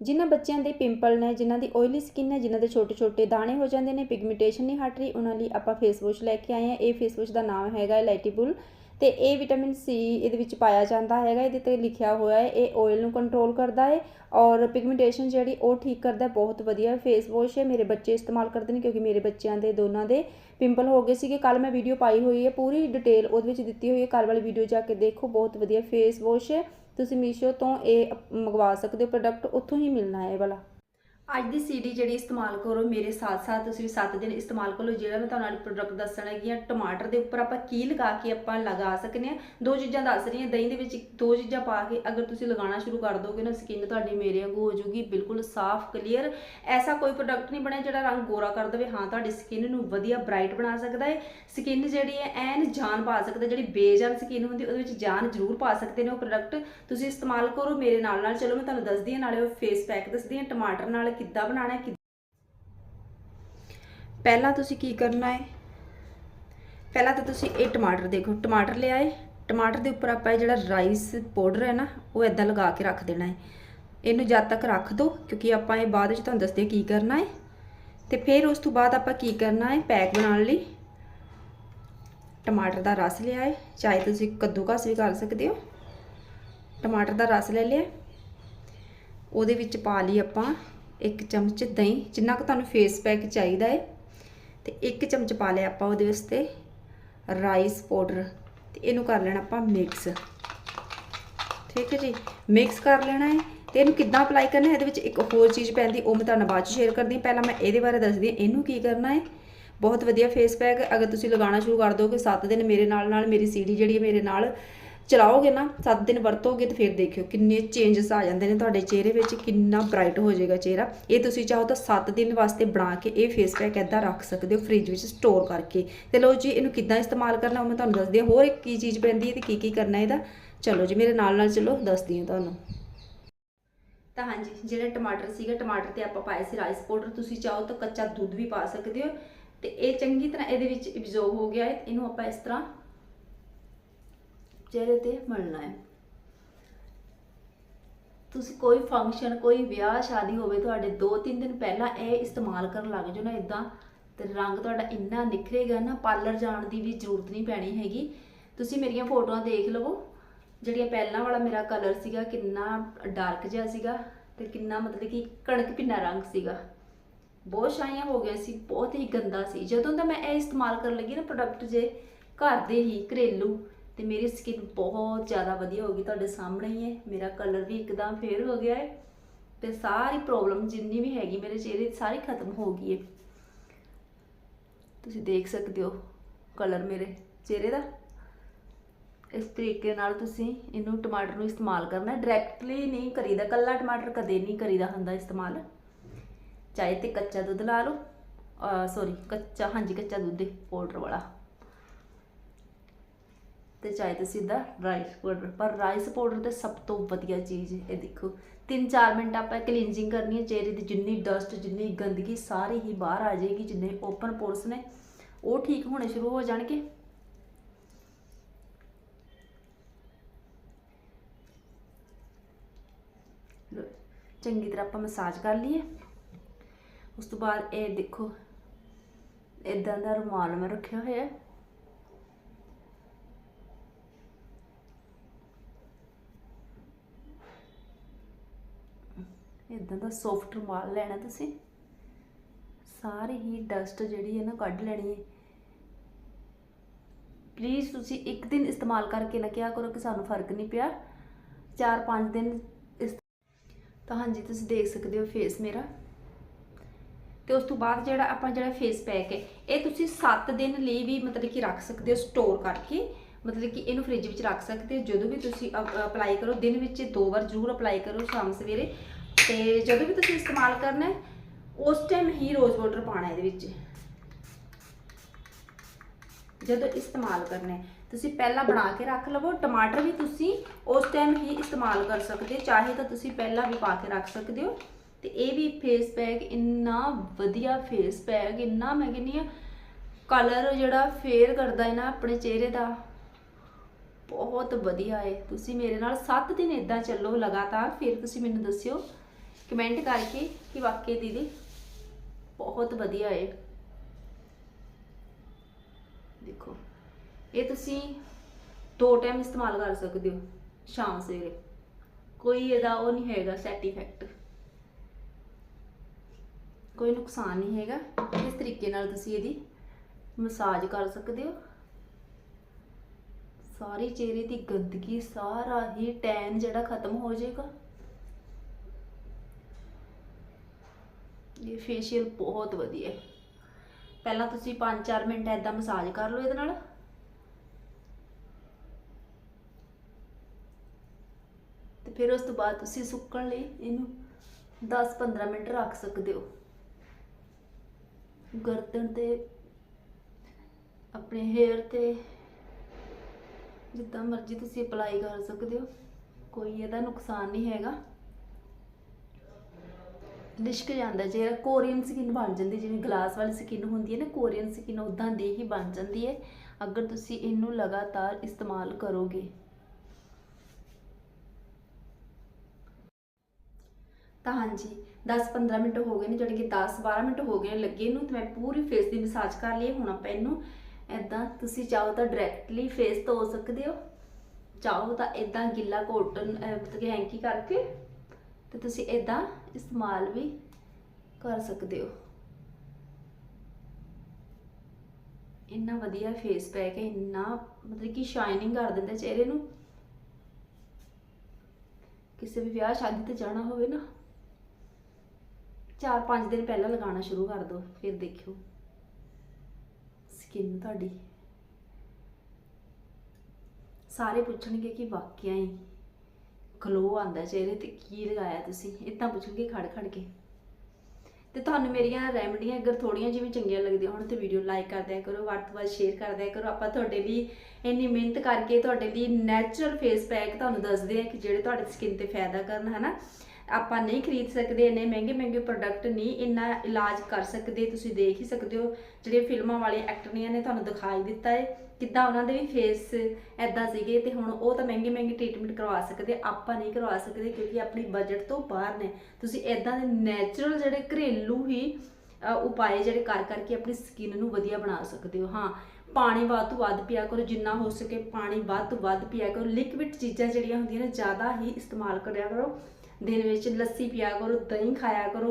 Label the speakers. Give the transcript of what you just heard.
Speaker 1: ਜਿਨ੍ਹਾਂ ਬੱਚਿਆਂ ਦੇ ਪਿੰਪਲ ਨੇ, ਜਿਨ੍ਹਾਂ ਦੀ ਆਇਲੀ ਸਕਿਨ ਹੈ ਜਿਨ੍ਹਾਂ ਦੇ ਛੋਟੇ ਛੋਟੇ ਦਾਣੇ ਹੋ ਜਾਂਦੇ ਨੇ ਪਿਗਮੈਂਟੇਸ਼ਨ ਨਹੀਂ ਹਟ ਰਹੀ, ਉਹਨਾਂ ਲਈ ਆਪਾਂ ਫੇਸ ਵਾਸ਼ ਲੈ ਕੇ ਆਏ ਹਾਂ। ਇਹ ਫੇਸ ਵਾਸ਼ ਦਾ ਨਾਮ ਹੈਗਾ ਲਾਈਟੀਬੁਲ ਤੇ ਇਹ ਵਿਟਾਮਿਨ ਸੀ ਇਹਦੇ ਵਿੱਚ ਪਾਇਆ ਜਾਂਦਾ ਹੈਗਾ, ਇਹਦੇ ਤੇ ਲਿਖਿਆ ਹੋਇਆ ਹੈ। ਇਹ ਆਇਲ ਨੂੰ ਕੰਟਰੋਲ ਕਰਦਾ ਹੈ ਔਰ ਪਿਗਮੈਂਟੇਸ਼ਨ ਜਿਹੜੀ ਉਹ ਠੀਕ ਕਰਦਾ ਬਹੁਤ ਵਧੀਆ ਫੇਸ ਵਾਸ਼ ਹੈ। ਮੇਰੇ ਬੱਚੇ ਇਸਤੇਮਾਲ ਕਰਦੇ ਨੇ ਕਿਉਂਕਿ ਮੇਰੇ ਬੱਚਿਆਂ ਦੇ ਦੋਨਾਂ ਦੇ ਪਿੰਪਲ ਹੋ ਗਏ ਸੀਗੇ। ਕੱਲ ਮੈਂ ਵੀਡੀਓ ਪਾਈ ਹੋਈ ਹੈ, ਪੂਰੀ ਡਿਟੇਲ ਉਹਦੇ ਵਿੱਚ ਦਿੱਤੀ ਹੋਈ ਹੈ। ਕੱਲ ਵਾਲੀ ਵੀਡੀਓ ਜਾ ਕੇ ਦੇਖੋ, ਬਹੁਤ ਵਧੀਆ ਫੇਸ ਵਾਸ਼ ਹੈ। ਤੁਸੀਂ ਮੀਸ਼ੋ ਤੋਂ ਇਹ ਮੰਗਵਾ ਸਕਦੇ ਹੋ ਪ੍ਰੋਡਕਟ ਉੱਥੋਂ ਹੀ ਮਿਲਣਾ ਹੈ ਇਹ ਵਾਲਾ। ਅੱਜ ਦੀ ਸੀਡੀ ਜਿਹੜੀ ਇਸਤੇਮਾਲ ਕਰੋ, ਮੇਰੇ ਸਾਥ ਸਾਥ ਤੁਸੀਂ ਵੀ 7 ਦਿਨ ਇਸਤੇਮਾਲ ਕਰੋ ਜਿਹੜਾ ਮੈਂ ਤੁਹਾਨੂੰ ਅੱਜ ਪ੍ਰੋਡਕਟ ਦੱਸਣਾ ਹੈਗੀ ਆ ਟਮਾਟਰ ਦੇ ਉੱਪਰ ਆਪਾਂ ਕੀ ਲਗਾ ਕੇ ਆਪਾਂ ਲਗਾ ਸਕਨੇ ਆ ਦੋ ਚੀਜ਼ਾਂ ਦੱਸ ਰਹੀ ਹਾਂ। ਦਹੀਂ ਦੇ ਵਿੱਚ ਦੋ ਚੀਜ਼ਾਂ ਪਾ ਕੇ ਅਗਰ ਤੁਸੀਂ ਲਗਾਉਣਾ ਸ਼ੁਰੂ ਕਰ ਦੋਗੇ ਨਾ ਸਕਿਨ ਤੁਹਾਡੀ ਮੇਰੇ ਵਾਂਗੂ ਹੋ ਜਾਊਗੀ ਬਿਲਕੁਲ ਸਾਫ਼ ਕਲੀਅਰ ਐਸਾ ਕੋਈ ਪ੍ਰੋਡਕਟ ਨਹੀਂ ਬਣਿਆ ਜਿਹੜਾ ਰੰਗ ਗੋਰਾ ਕਰ ਦੇਵੇ। ਹਾਂ, ਤੁਹਾਡੀ ਸਕਿਨ ਨੂੰ ਵਧੀਆ ਬ੍ਰਾਈਟ ਬਣਾ ਸਕਦਾ ਹੈ। ਸਕਿਨ ਜਿਹੜੀ ਹੈ, ਐਨ ਜਾਨ ਪਾ ਸਕਦਾ, ਜਿਹੜੀ ਬੇਜਾਨ ਸਕਿਨ ਹੁੰਦੀ, ਉਹਦੇ ਵਿੱਚ ਜਾਨ ਜ਼ਰੂਰ ਪਾ ਸਕਦੇ ਨੇ ਉਹ ਪ੍ਰੋਡਕਟ ਤੁਸੀਂ ਇਸਤੇਮਾਲ ਕਰੋ ਮੇਰੇ ਨਾਲ ਨਾਲ ਚਲੋ, ਮੈਂ ਤੁਹਾਨੂੰ ਦੱਸਦੀ ਹਾਂ, ਨਾਲੇ ਉਹ ਫੇਸ ਪੈਕ ਦੱਸਦੀ ਹਾਂ, ਟਮਾਟਰ ਨਾਲ ਕਿੱਦਾਂ ਬਣਾਉਣਾ ਹੈ ਪਹਿਲਾਂ ਤੁਸੀਂ ਕੀ ਕਰਨਾ ਹੈ? ਪਹਿਲਾਂ ਤਾਂ ਤੁਸੀਂ ਇਹ ਟਮਾਟਰ ਦੇਖੋ, ਟਮਾਟਰ ਲਿਆਏ ਟਮਾਟਰ ਦੇ ਉੱਪਰ ਆਪਾਂ ਇਹ ਜਿਹੜਾ ਰਾਈਸ ਪਾਊਡਰ ਹੈ ਨਾ, ਉਹ ਐਦਾਂ ਲਗਾ ਕੇ ਰੱਖ ਦੇਣਾ ਹੈ। ਇਹਨੂੰ ਜਦ ਤੱਕ ਰੱਖ ਦਿਓ ਕਿਉਂਕਿ ਆਪਾਂ ਇਹ ਬਾਅਦ ਵਿੱਚ ਤੁਹਾਨੂੰ ਦੱਸਦੇ ਕੀ ਕਰਨਾ ਹੈ। ਤੇ ਫਿਰ ਉਸ ਤੋਂ ਬਾਅਦ ਆਪਾਂ ਕੀ ਕਰਨਾ ਹੈ? ਪੈਕ ਬਣਾਉਣ ਲਈ ਟਮਾਟਰ ਦਾ ਰਸ ਲਿਆ ਹੈ। ਚਾਹੇ ਤੁਸੀਂ ਕੱਦੂਕਸ ਵੀ ਕਰ ਸਕਦੇ ਹੋ। ਟਮਾਟਰ ਦਾ ਰਸ ਲੈ ਲਿਆ। ਉਹਦੇ ਵਿੱਚ ਪਾ ਲਈ ਆਪਾਂ ਇੱਕ ਚਮਚ ਦਹੀਂ, ਜਿੰਨਾ ਕੁ ਤੁਹਾਨੂੰ ਫੇਸ ਪੈਕ ਚਾਹੀਦਾ ਹੈ ਤੇ ਇੱਕ ਚਮਚ ਪਾ ਲਿਆ ਆਪਾਂ ਉਹਦੇ ਵਾਸਤੇ ਰਾਈਸ ਪਾਊਡਰ ਤੇ ਇਹਨੂੰ ਕਰ ਲੈਣਾ ਆਪਾਂ ਮਿਕਸ ਠੀਕ ਹੈ ਜੀ? ਮਿਕਸ ਕਰ ਲੈਣਾ ਹੈ ਤੇ ਇਹਨੂੰ ਕਿੱਦਾਂ ਅਪਲਾਈ ਕਰਨਾ ਹੈ ਇਹਦੇ ਵਿੱਚ ਇੱਕ ਹੋਰ ਚੀਜ਼ ਪੈਂਦੀ, ਉਹ ਮੈਂ ਤੁਹਾਨੂੰ ਬਾਅਦ ਚ ਸ਼ੇਅਰ ਕਰਦੀ ਹਾਂ। ਪਹਿਲਾਂ ਮੈਂ ਇਹਦੇ ਬਾਰੇ ਦੱਸਦੀ ਹਾਂ, ਇਹਨੂੰ ਕੀ ਕਰਨਾ ਹੈ ਬਹੁਤ ਵਧੀਆ ਫੇਸ ਪੈਕ ਅਗਰ ਤੁਸੀਂ ਲਗਾਉਣਾ ਸ਼ੁਰੂ ਕਰ ਦੋਗੇ 7 ਦਿਨ ਮੇਰੇ ਨਾਲ ਨਾਲ ਮੇਰੀ ਸੀਡੀ ਜਿਹੜੀ ਹੈ ਮੇਰੇ ਨਾਲ ਚਲਾਓਗੇ ਨਾ 7 ਦਿਨ ਵਰਤੋਗੇ ਤੇ ਫਿਰ ਦੇਖਿਓ ਕਿੰਨੇ ਚੇਂਜਸ ਆ ਜਾਂਦੇ ਨੇ ਤੁਹਾਡੇ ਚਿਹਰੇ ਵਿੱਚ, ਕਿੰਨਾ ਬ੍ਰਾਈਟ ਹੋ ਜਾਏਗਾ ਚਿਹਰਾ। ਇਹ ਤੁਸੀਂ ਚਾਹੋ ਤਾਂ 7 ਦਿਨ ਵਾਸਤੇ ਬਣਾ ਕੇ ਇਹ ਫੇਸ ਪੈਕ ਐਦਾਂ ਰੱਖ ਸਕਦੇ ਹੋ ਫ੍ਰਿਜ ਵਿੱਚ ਸਟੋਰ ਕਰਕੇ। ਤੇ ਲਓ ਜੀ, ਇਹਨੂੰ ਕਿੱਦਾਂ ਇਸਤੇਮਾਲ ਕਰਨਾ ਉਹ ਮੈਂ ਤੁਹਾਨੂੰ ਦੱਸਦੀ ਹਾਂ। ਹੋਰ ਇੱਕ ਕੀ ਚੀਜ਼ ਪੈਂਦੀ ਹੈ ਤੇ ਕੀ ਕੀ ਕਰਨਾ ਇਹਦਾ? ਚਲੋ ਜੀ, ਮੇਰੇ ਨਾਲ ਨਾਲ ਚਲੋ, ਦੱਸਦੀ ਹਾਂ ਤੁਹਾਨੂੰ। ਤਾਂ ਹਾਂਜੀ, ਜਿਹੜਾ ਟਮਾਟਰ ਸੀਗਾ, ਟਮਾਟਰ ਤੇ ਆਪਾਂ ਪਾਏ ਸੀ ਰਾਈਸ ਪਾਊਡਰ ਤੁਸੀਂ ਚਾਹੋ ਤਾਂ ਕੱਚਾ ਦੁੱਧ ਵੀ ਪਾ ਸਕਦੇ ਹੋ। ਤੇ ਇਹ ਚੰਗੀ ਤਰ੍ਹਾਂ ਇਹਦੇ ਵਿੱਚ ਐਬਜ਼ੋਰਬ ਹੋ ਗਿਆ ਹੈ। ਇਹਨੂੰ ਆਪਾਂ ਇਸ ਤਰ੍ਹਾਂ ਚਿਹਰੇ ਤੇ ਮਲਣਾ ਹੈ। ਤੁਸੀਂ ਕੋਈ ਫੰਕਸ਼ਨ ਕੋਈ ਵਿਆਹ, ਸ਼ਾਦੀ ਹੋਵੇ, ਤੁਹਾਡੇ 2-3 ਦਿਨ ਪਹਿਲਾਂ ਇਹ ਇਸਤੇਮਾਲ ਕਰਨ ਲੱਗ ਜਾਓ ਨਾ ਇਦਾਂ ਤੇ ਰੰਗ ਤੁਹਾਡਾ ਇੰਨਾ ਨਿਖਰੇਗਾ ਨਾ ਪਾਰਲਰ ਜਾਣ ਦੀ ਵੀ ਜ਼ਰੂਰਤ ਨਹੀਂ ਪੈਣੀ ਹੈਗੀ। ਤੁਸੀਂ ਮੇਰੀਆਂ ਫੋਟੋਆਂ ਦੇਖ ਲਵੋ, ਜਿਹੜੀਆਂ ਪਹਿਲਾਂ ਵਾਲਾ ਮੇਰਾ ਕਲਰ ਸੀਗਾ, ਕਿੰਨਾ ਡਾਰਕ ਜਿਹਾ ਸੀਗਾ, ਤੇ ਕਿੰਨਾ ਮਤਲਬ ਕਿ ਕਣਕ ਪਿੰਨਾ ਰੰਗ ਸੀਗਾ। ਬਹੁਤ ਛਾਈਆਂ ਹੋ ਗਿਆ ਸੀ, ਬਹੁਤ ਹੀ ਗੰਦਾ ਸੀ। ਜਦੋਂ ਦਾ ਮੈਂ ਇਹ ਇਸਤੇਮਾਲ ਕਰਨ ਲੱਗੀ ਨਾ ਪ੍ਰੋਡਕਟ ਜੇ, ਘਰ ਦੇ ਹੀ ਘਰੇਲੂ ਤੇ ਮੇਰੀ ਸਕਿਨ ਬਹੁਤ ਜ਼ਿਆਦਾ ਵਧੀਆ ਹੋ ਗਈ, ਤੁਹਾਡੇ ਸਾਹਮਣੇ ਹੀ ਹੈ। ਮੇਰਾ ਕਲਰ ਵੀ ਇੱਕਦਮ ਫੇਰ ਹੋ ਗਿਆ ਹੈ ਤੇ ਸਾਰੀ ਪ੍ਰੋਬਲਮ ਜਿੰਨੀ ਵੀ ਹੈਗੀ ਮੇਰੇ ਚਿਹਰੇ ਸਾਰੀ ਖਤਮ ਹੋ ਗਈ ਹੈ। ਤੁਸੀਂ ਦੇਖ ਸਕਦੇ ਹੋ ਕਲਰ ਮੇਰੇ ਚਿਹਰੇ ਦਾ। ਇਸ ਤਰੀਕੇ ਨਾਲ ਤੁਸੀਂ ਇਹਨੂੰ ਟਮਾਟਰ ਨੂੰ ਇਸਤੇਮਾਲ ਕਰਨਾ ਡਾਇਰੈਕਟਲੀ ਨਹੀਂ ਕਰੀਦਾ, ਕੱਲਾ ਟਮਾਟਰ ਕਦੇ ਨਹੀਂ ਕਰੀਦਾ ਹੁੰਦਾ ਇਸਤੇਮਾਲ। ਚਾਹੇ ਤੇ ਕੱਚਾ ਦੁੱਧ ਲਾ ਲਓ ਸੌਰੀ ਕੱਚਾ, ਹਾਂਜੀ, ਕੱਚਾ ਦੁੱਧ ਪਾਊਡਰ ਵਾਲਾ। ਤੇ ਚਾਹੇ ਤੁਸੀਂ ਦਾ ਰਾਈਸ ਪਾਊਡਰ ਪਰ ਰਾਈਸ ਪਾਊਡਰ ਤੇ ਸਭ ਤੋਂ ਵਧੀਆ ਚੀਜ਼ ਇਹ ਦੇਖੋ। 3-4 ਮਿੰਟ ਆਪਾਂ ਕਲੀਨਜਿੰਗ ਕਰਨੀ ਹੈ, ਚਿਹਰੇ ਦੀ ਜਿੰਨੀ ਡਸਟ ਜਿੰਨੀ ਗੰਦਗੀ ਸਾਰੀ ਹੀ ਬਾਹਰ ਆ ਜਾਏਗੀ, ਜਿੰਨੇ ਓਪਨ ਪੋਰਸ ਨੇ, ਉਹ ਠੀਕ ਹੋਣੇ ਸ਼ੁਰੂ ਹੋ ਜਾਣਗੇ। ਚੰਗੀ ਤਰ੍ਹਾਂ ਆਪਾਂ ਮਸਾਜ ਕਰ ਲਈਏ। ਉਸ ਤੋਂ ਬਾਅਦ ਇਹ ਦੇਖੋ ਇਦਾਂ ਦਾ ਰੁਮਾਲ ਮੈਂ ਰੱਖਿਆ ਹੋਇਆ ਹੈ। ਇਦਾਂ ਦਾ ਸੌਫਟ ਰੁਮਾਲ ਲੈਣਾ ਤੁਸੀਂ। ਸਾਰੀ ਹੀ ਡਸਟ ਜਿਹੜੀ ਹੈ ਨਾ ਕੱਢ ਲੈਣੀ ਹੈ। ਪਲੀਜ਼ ਤੁਸੀਂ ਇੱਕ ਦਿਨ ਇਸਤੇਮਾਲ ਕਰਕੇ ਨਾ ਕਿਹਾ ਕਰੋ ਕਿ ਸਾਨੂੰ ਫ਼ਰਕ ਨਹੀਂ ਪਿਆ। 4-5 ਦਿਨ ਇਸ ਤਾਂ ਹਾਂਜੀ, ਤੁਸੀਂ ਦੇਖ ਸਕਦੇ ਹੋ ਫੇਸ ਮੇਰਾ। ਤੇ ਉਸ ਤੋਂ ਬਾਅਦ ਜਿਹੜਾ ਆਪਾਂ ਜਿਹੜਾ ਫੇਸ ਪੈਕ ਹੈ, ਇਹ ਤੁਸੀਂ 7 ਦਿਨ ਲਈ ਵੀ ਮਤਲਬ ਕਿ ਰੱਖ ਸਕਦੇ ਹੋ ਸਟੋਰ ਕਰਕੇ। ਮਤਲਬ ਕਿ ਇਹਨੂੰ ਫ੍ਰਿਜ ਵਿੱਚ ਰੱਖ ਸਕਦੇ ਹੋ। ਜਦੋਂ ਵੀ ਤੁਸੀਂ ਅਪਲਾਈ ਕਰੋ, ਦਿਨ ਵਿੱਚ ਦੋ ਵਾਰ ਜ਼ਰੂਰ ਅਪਲਾਈ ਕਰੋ ਸ਼ਾਮ ਸਵੇਰੇ। ਤੇ ਜਦੋਂ ਵੀ ਤੁਸੀਂ ਇਸਤੇਮਾਲ ਕਰਨਾ ਹੈ, ਉਸ ਟਾਈਮ ਹੀ ਰੋਜ਼ ਵਾਟਰ ਪਾਣਾ ਇਹਦੇ ਵਿੱਚ। ਜਦੋਂ ਇਸਤੇਮਾਲ ਕਰਨਾ ਹੈ, ਤੁਸੀਂ ਪਹਿਲਾਂ ਬਣਾ ਕੇ ਰੱਖ ਲਵੋ, ਟਮਾਟਰ ਵੀ ਤੁਸੀਂ ਉਸ ਟਾਈਮ ਹੀ ਇਸਤੇਮਾਲ ਕਰ ਸਕਦੇ ਹੋ, ਚਾਹੇ ਤਾਂ ਤੁਸੀਂ ਪਹਿਲਾਂ ਵੀ ਪਾ ਕੇ ਰੱਖ ਸਕਦੇ ਹੋ। ਤੇ ਇਹ ਵੀ ਫੇਸ ਪੈਕ ਇੰਨਾ ਵਧੀਆ ਫੇਸ ਪੈਕ ਇੰਨਾ ਮੈਂ ਕਹਿੰਦੀ ਆ ਕਲਰ ਜਿਹੜਾ ਫੇਰ ਕਰਦਾ ਹੈ ਨਾ ਆਪਣੇ ਚਿਹਰੇ ਦਾ, ਬਹੁਤ ਵਧੀਆ ਹੈ। ਤੁਸੀਂ ਮੇਰੇ ਨਾਲ 7 ਦਿਨ ਇਦਾਂ ਚੱਲੋ ਲਗਾਤਾਰ, ਫਿਰ ਤੁਸੀਂ ਮੈਨੂੰ ਦੱਸਿਓ ਕਮੈਂਟ ਕਰਕੇ ਕਿ ਵਾਕਈ ਦੀਦੀ ਬਹੁਤ ਵਧੀਆ ਹੈ ਦੇਖੋ, ਇਹ ਤੁਸੀਂ ਦੋ ਟਾਈਮ ਇਸਤੇਮਾਲ ਕਰ ਸਕਦੇ ਹੋ ਸ਼ਾਮ ਸਵੇਰੇ। ਕੋਈ ਇਹਦਾ ਉਹ ਨਹੀਂ ਹੈਗਾ ਸੈਟ ਇਫੈਕਟ ਕੋਈ ਨੁਕਸਾਨ ਨਹੀਂ ਹੈਗਾ। ਇਸ ਤਰੀਕੇ ਨਾਲ ਤੁਸੀਂ ਇਹਦੀ ਮਸਾਜ ਕਰ ਸਕਦੇ ਹੋ। ਸਾਰੀ ਚਿਹਰੇ ਦੀ ਗੰਦਗੀ ਸਾਰਾ ਹੀ ਟੈਨ ਜਿਹੜਾ ਖਤਮ ਹੋ ਜਾਏਗਾ। ਇਹ ਫੇਸ਼ੀਅਲ ਬਹੁਤ ਵਧੀਆ ਪਹਿਲਾਂ ਤੁਸੀਂ 5-4 ਮਿੰਟ ਐਦਾਂ ਮਸਾਜ ਕਰ ਲਓ ਇਹਦੇ ਨਾਲ। ਤੇ ਫਿਰ ਉਸ ਤੋਂ ਬਾਅਦ ਤੁਸੀਂ ਸੁੱਕਣ ਲਈ ਇਹਨੂੰ 10-15 ਮਿੰਟ ਰੱਖ ਸਕਦੇ ਹੋ। ਗਰਦਨ ਤੇ, ਆਪਣੇ ਹੇਅਰ ਤੇ, ਜਿੱਦਾਂ ਮਰਜ਼ੀ ਤੁਸੀਂ ਅਪਲਾਈ ਕਰ ਸਕਦੇ ਹੋ। ਕੋਈ ਇਹਦਾ ਨੁਕਸਾਨ ਨਹੀਂ ਹੈਗਾ। ਲਿਸ਼ਕ ਜਾਂਦਾ ਜਿਹੜਾ ਕੋਰੀਅਨ ਸਕਿਨ ਬਣ ਜਾਂਦੀ, ਜਿਵੇਂ ਗਲਾਸ ਵਾਲੀ ਸਕਿਨ ਹੁੰਦੀ ਹੈ ਨਾ, ਕੋਰੀਅਨ ਸਕਿਨ ਉਦਾਂ ਦੀ ਹੀ ਬਣ ਜਾਂਦੀ ਹੈ। ਅਗਰ ਤੁਸੀਂ ਇਹਨੂੰ ਲਗਾਤਾਰ ਇਸਤੇਮਾਲ ਕਰੋਗੇ। ਤਾਂ ਹਾਂਜੀ 10-15 ਮਿੰਟ ਹੋ ਗਏ ਨੇ ਜਿਹੜੇ ਕਿ 10-12 ਮਿੰਟ ਹੋ ਗਏ ਨੇ ਲੱਗੇ ਨੂੰ, ਤੇ ਮੈਂ ਪੂਰੀ ਫੇਸ ਦੀ ਮਸਾਜ ਕਰ ਲਈ ਹੈ। ਹੁਣ ਆਪਾਂ ਇਹਨੂੰ ਐਦਾਂ ਤੁਸੀਂ ਚਾਹੋ ਤਾਂ ਡਾਇਰੈਕਟਲੀ ਫੇਸ ਧੋ ਸਕਦੇ ਹੋ। ਚਾਹੋ ਤਾਂ ਇਦਾਂ ਗਿੱਲਾ ਕੋਟਨ ਮਤਲਬ ਕਿ ਹੈਂਕੀ ਕਰਕੇ। ਤੇ ਤੁਸੀਂ ਇਦਾਂ ਇਸਤੇਮਾਲ ਵੀ ਕਰ ਸਕਦੇ ਹੋ। ਇੰਨਾ ਵਧੀਆ ਫੇਸ ਪੈਕ ਹੈ, ਇੰਨਾ ਮਤਲਬ ਕਿ ਸ਼ਾਈਨਿੰਗ ਕਰ ਦਿੰਦਾ ਚਿਹਰੇ ਨੂੰ। ਕਿਸੇ ਵੀ ਵਿਆਹ ਸ਼ਾਦੀ ਤੇ ਜਾਣਾ ਹੋਵੇ ਨਾ 4-5 ਦਿਨ ਪਹਿਲਾਂ ਲਗਾਉਣਾ ਸ਼ੁਰੂ ਕਰ ਦਿਓ, ਫਿਰ ਦੇਖਿਓ। ਸਕਿਨ ਤੁਹਾਡੀ। ਸਾਰੇ ਪੁੱਛਣਗੇ ਕਿ ਵਾਕਿਆ ਹੀ ਗਲੋ ਆਂਦਾ ਚਿਹਰੇ ਤੇ ਕੀ ਲਗਾਇਆ ਤੁਸੀਂ? ਇਦਾਂ ਪੁੱਛਣਗੇ ਖੜ ਖੜ ਕੇ। ਤੇ ਤੁਹਾਨੂੰ ਮੇਰੀਆਂ ਰੈਮਡੀਆਂ ਅਗਰ ਥੋੜੀਆਂ ਜਿਵੇਂ ਚੰਗੀਆਂ ਲੱਗਦੀਆਂ ਹੋਣ ਤੇ ਵੀਡੀਓ ਲਾਈਕ ਕਰ ਦਿਆ ਕਰੋ, ਵੱਧ ਤੋਂ ਵੱਧ ਸ਼ੇਅਰ ਕਰ ਦਿਆ ਕਰੋ। ਆਪਾਂ ਤੁਹਾਡੇ ਲਈ ਇੰਨੀ ਮਿਹਨਤ ਕਰਕੇ ਤੁਹਾਡੇ ਲਈ ਨੈਚੁਰਲ ਫੇਸ ਪੈਕ ਤੁਹਾਨੂੰ ਦੱਸਦੇ ਆ ਕਿ ਜਿਹੜੇ ਤੁਹਾਡੇ ਸਕਿਨ ਤੇ ਫਾਇਦਾ ਕਰਨ, ਹਨਾ? ਆਪਾਂ ਨਹੀਂ ਖਰੀਦ ਸਕਦੇ ਇੰਨੇ ਮਹਿੰਗੇ ਮਹਿੰਗੇ ਪ੍ਰੋਡਕਟ ਨਹੀਂ ਇੰਨਾ ਇਲਾਜ ਕਰ ਸਕਦੇ ਤੁਸੀਂ ਦੇਖ ਹੀ ਸਕਦੇ ਹੋ ਜਿਹੜੇ ਫਿਲਮਾਂ ਵਾਲੇ ਐਕਟਰੀਆਂ ਨੇ ਤੁਹਾਨੂੰ ਦਿਖਾਈ ਦਿੱਤਾ ਹੈ ਕਿੱਦਾਂ ਉਹਨਾਂ ਦੇ ਵੀ ਫੇਸ ਐਦਾਂ ਸੀਗੇ ਤੇ ਹੁਣ ਉਹ ਤਾਂ ਮਹਿੰਗੇ ਮਹਿੰਗੇ ਟ੍ਰੀਟਮੈਂਟ ਕਰਵਾ ਸਕਦੇ ਆਪਾਂ ਨਹੀਂ ਕਰਵਾ ਸਕਦੇ ਕਿਉਂਕਿ ਆਪਣੀ ਬਜਟ ਤੋਂ ਬਾਹਰ ਨੇ। ਤੁਸੀਂ ਐਦਾਂ ਦੇ ਨੈਚੁਰਲ ਜਿਹੜੇ ਘਰੇਲੂ ਹੀ ਅ, ਉਪਾਏ ਜਿਹੜੇ ਕਰ ਕਰਕੇ ਆਪਣੀ ਸਕਿਨ ਨੂੰ ਵਧੀਆ ਬਣਾ ਸਕਦੇ ਹੋ। ਹਾਂ ਪਾਣੀ ਵੱਧ ਤੋਂ ਵੱਧ ਪੀਆ ਕਰੋ ਜਿੰਨਾ ਹੋ ਸਕੇ ਪਾਣੀ ਵੱਧ ਤੋਂ ਵੱਧ ਪੀਆ ਕਰੋ। ਲਿਕਵਿਡ ਚੀਜ਼ਾਂ ਜਿਹੜੀਆਂ ਹੁੰਦੀਆਂ ਨੇ ਜ਼ਿਆਦਾ ਹੀ ਇਸਤੇਮਾਲ ਕਰਿਆ ਕਰੋ। ਦਿਨ ਵਿੱਚ ਲੱਸੀ ਪਿਆ ਕਰੋ ਦਹੀਂ ਖਾਇਆ ਕਰੋ